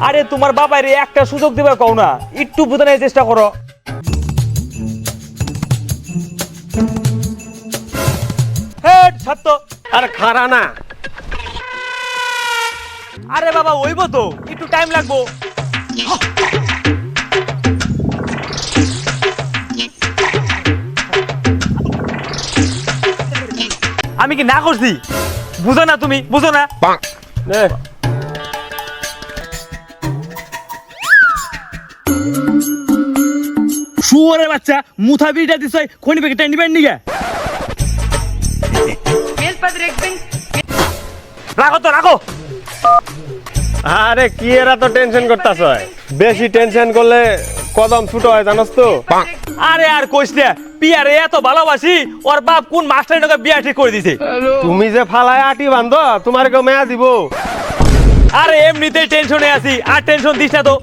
আরে তোমার বাবারে একটা সুযোগ দিবা কও না। একটু বুঝানোর চেষ্টা করো। হেড ছাত্র আরে খারা না। আরে বাবা ওইব তো। একটু টাইম লাগবো। আমি কি না করছি বুঝো না তুমি বুঝো না। শুয়ারের বাচ্চা মুথা বিটা দিছ খনি পেকে টাইনি পাইনি গা। রাখো তো রাখো। আরে কি এরা তো টেনশন করতাছ? বেশি টেনশন করলে কদম ছুটো হয় জানোস তো? আরে আর কইস না পিয়ারে এত ভালোবাসি ওর বাপ কোন মাস্টার নকে বিয়া ঠিক করে দিছে? তুমি যে ফালায় আটি বান্ধ তোমার কেউ মেয়া দিব। আরে এমনিতেই টেনশনে আছি আর টেনশন দিস না তো।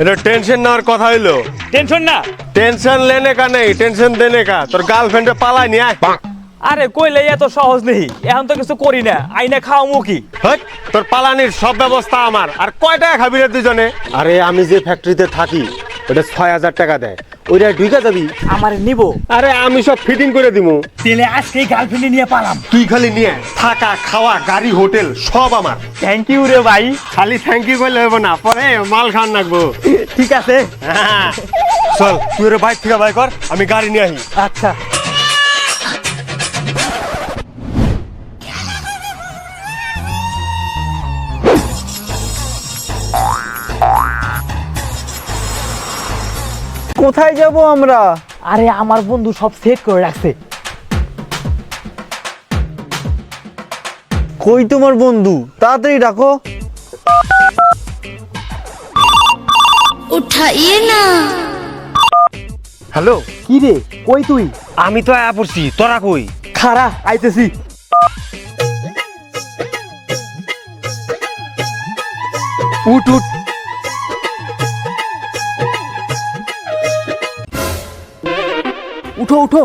এটা টেনশন নেওয়ার কথা হইল। টেনশন না। টেনশন লেনে কা নেই টেনশন দেনে কা। তোর গার্লফ্রেন্ডে পালাই নিয়ে আয়। আরে কইলে এত সহজ নেই এখন তো কিছু করি না। আইনা খাও মুখি তোর পালানির সব ব্যবস্থা আমার। আর কয় টাকা খাবি রে দুজনে? আরে আমি যে ফ্যাক্টরিতে থাকি ওটা ছয় হাজার টাকা দেয়। ওইটা ঢুকে যাবি? আমার নিব। আরে আমি সব ফিটিং করে দিমু। তেলে আজকে গার্লফ্রেন্ড নিয়ে পালাম। তুই খালি নিয়ে আয়। থাকা খাওয়া গাড়ি হোটেল সব আমার। থ্যাংক ইউ রে ভাই। খালি থ্যাংক ইউ করলে হইব না পরে মাল খান রাখব ঠিক আছে। চল তুই বাইক থেকে বাই কর আমি গাড়ি নিয়ে আসি আচ্ছা। কোথায় যাব আমরা? আরে আমার বন্ধু সব সেট করে রাখছে। কই তোমার বন্ধু? তাড়াতাড়ি ডাকো। উঠাইয়ে না। হ্যালো? কি রে? কই তুই? আমি তো আয়া পড়ছি তোরা কই? খারা আইতেছি। উঠ উঠ। উঠো উঠো।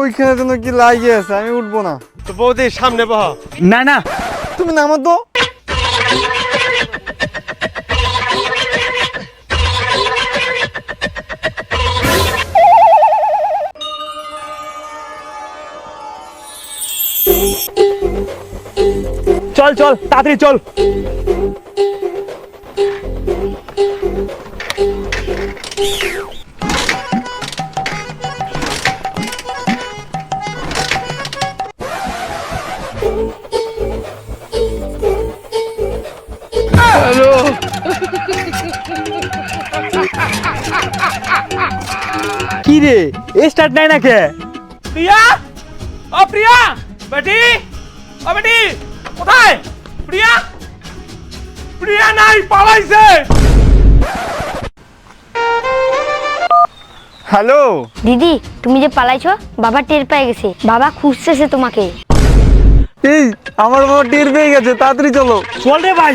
ওইখানে যেন কি লাগিয়ে আছে আমি উঠবো না। তো বৌদি সামনে বহ। না না। তুমি নামো তো। চল চল তাড়াতাড়ি চল। কি রে স্টার্ট নাই না কে প্রিয়া? ও প্রিয়া বেটি? ও বেটি? কোথায়? প্রিয়া? প্রিয়া নাই পালাইছে। হ্যালো? দিদি তুমি যে পালাইছো বাবা টের পেয়ে গেছে। বাবা খুঁজতেছে তোমাকে। এই আমার বাবা টের পেয়ে গেছে তাড়াতাড়ি চলো। চল রে ভাই।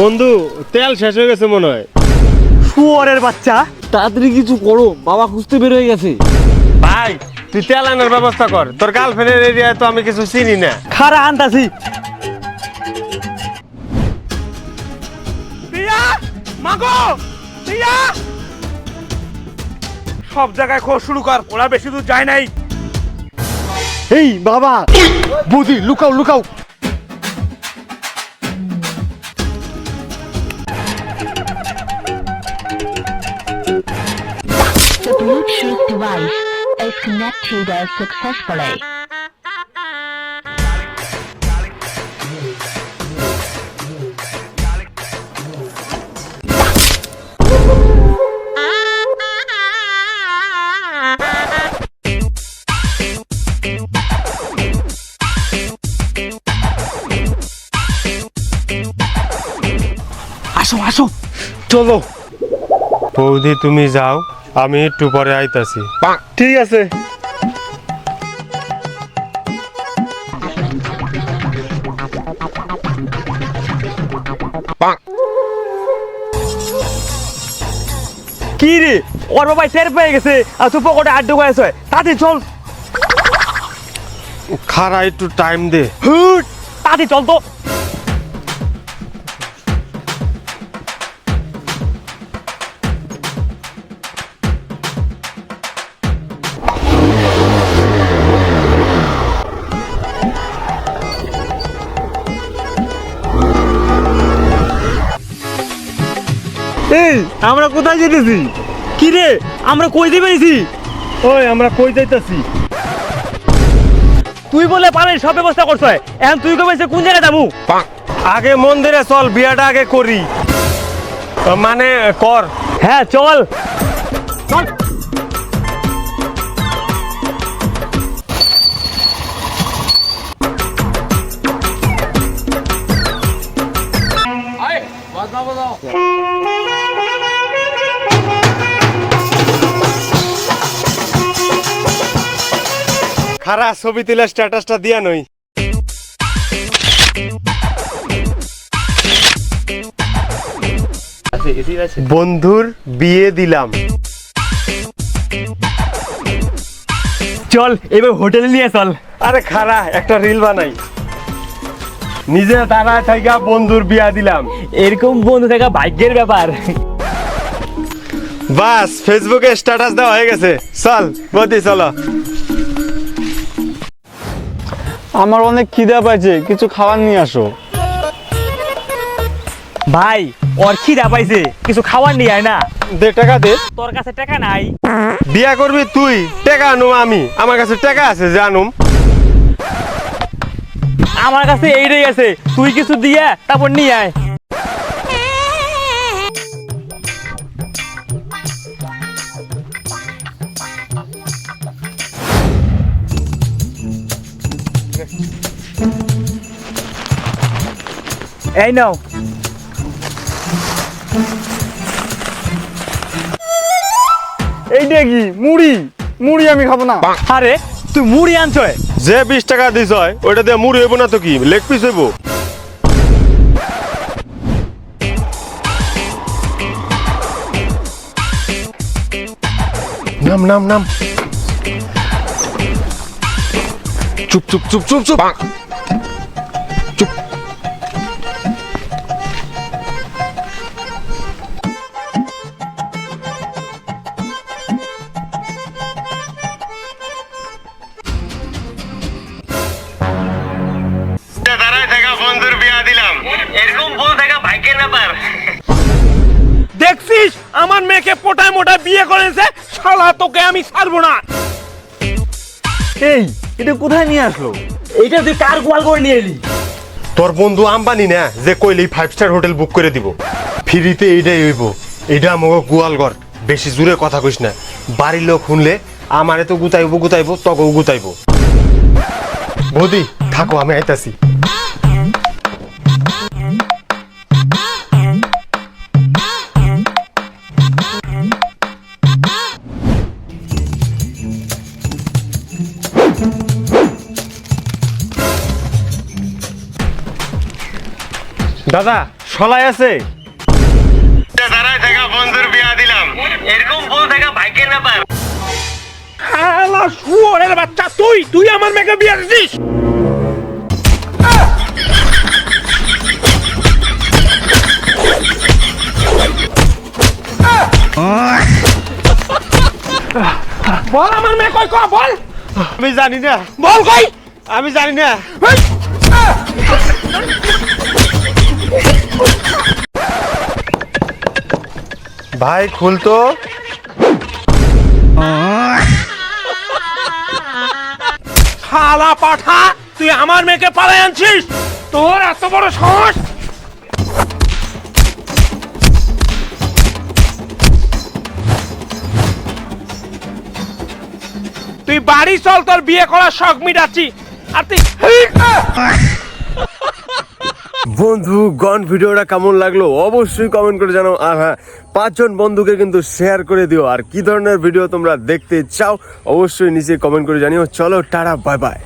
বন্ধু তেল শেষ হয়ে গেছে মনে হয়। শুয়ারের বাচ্চা। তাড়াতাড়ি কিছু করো বাবা খুঁজতে বের হয়ে গেছে। ভাই তুই তেল আনার ব্যবস্থা কর। তোর গার্লফ্রেন্ডের এরিয়ায় তো আমি কিছু চিনি না। খারা আনতাছি। মাগো সব জায়গায় খোঁজ শুরু কর ওরা বেশি দূর যায় নাই। এই বাবা। বুঝি লুকাও লুকাও। Bluetooth device connected successfully. আসো আসো চলো বৌদি তুমি যাও আমি একটু পরে আইতাছি। ঠিক আছে। কি রে? ওর বাবা টের পেয়ে গেছে। আর তুই পকেটে আড্ডু করে তাতে চল। খারা একটু টাইম দে। হুট। তাতে চল তো। আমরা কোথায় যেতেছি? কি রে? আমরা কই দিয়ে পেয়েছি ওই আমরা কই যাইতাছি? তুই বলে পানির সব ব্যবস্থা করছ এখন তুই কবে কোন জায়গায় যাব? আগে মন্দিরে চল বিয়াটা আগে করি। মানে কর। হ্যাঁ চল। খারা ছবি তুলে স্ট্যাটাসটা দিয়া নই। বন্ধুর বিয়ে দিলাম। চল এবার হোটেলে নিয়ে চল। আরে খারা একটা রিল বানাই। নিজে দাঁড়ায় থাকা বন্ধুর বিয়া দিলাম। এরকম বন্ধু থাকা ভাগ্যের ব্যাপার। বাস ফেসবুকে স্ট্যাটাস দেওয়া হয়ে গেছে। চল বদি চলো। আমার অনেক খিদা পাইছে কিছু খাবার নিয়ে আসো। ভাই ওর খিদা পাইছে কিছু খাবার নিয়ে আয় না। দে টাকা দে। তোর কাছে টাকা নাই। বিয়া করবি তুই টাকা আনুম আমি। আমার কাছে টাকা আছে জানুম আমার কাছে এইটাই আছে তুই কিছু দিয়ে তারপর নিয়ে আয়। এই নাও। এইটা কি মুড়ি। মুড়ি আমি খাব না। আরে তুই মুড়ি আনছয় যে বিশ টাকা দিস হয় ওইটা দিয়ে মুড়ি হইব না তো কি? লেগ পিস হইব। নাম নাম নাম। চুপ চুপ চুপ চুপ চুপ। চুপ। পোটায় মোটায় বিয়ে করেছে শালা তোকে আমি ছাড়বো না। এই এটা কোথায় নিয়ে আসলো? এইটা তুই কার গোয়াল করে নিয়ে এলি? তোর বন্ধু আম্বানি না যে কইলেই ফাইভ স্টার হোটেল বুক করে দিব। ফ্রিতে এইটাই হইব। এইটা আমাকে গোয়ালঘর বেশি জোরে কথা কইস না। বাড়ির লোক শুনলে আমারে তো গুতাইব গুতাইব তকেও গুতাইব। বৌদি থাকো আমি আইতাছি। দাদা সলাই আছে। দাঁড়ায় থাকা বন্ধুর বিয়া দিলাম। এরকম বল থাকা শুয়োরের বাচ্চা তুই তুই আমার মেয়েকে বিয়ে দিছিস? বল আমার মেয়ে কই কয় বল। আমি জানি না। বল কই। আমি জানি না। ভাই খুলতো শালা পাঠা, তুই আমার মেয়েকে পালাই আনছিস? তোর এত বড় সাহস? তুই বাড়ি চল, তোর বিয়ে করার শখ মিটাচ্ছি। আর তুই বন্ধু, গন ভিডিওটা কেমন লাগল অবশ্যই কমেন্ট করে জানাও। আর হ্যাঁ পাঁচজন বন্ধুকে কিন্তু শেয়ার করে দিও। আর কি ধরনের ভিডিও তোমরা দেখতে চাও, অবশ্যই নিচে কমেন্ট করে জানিও। চলো টাড়া বাই বাই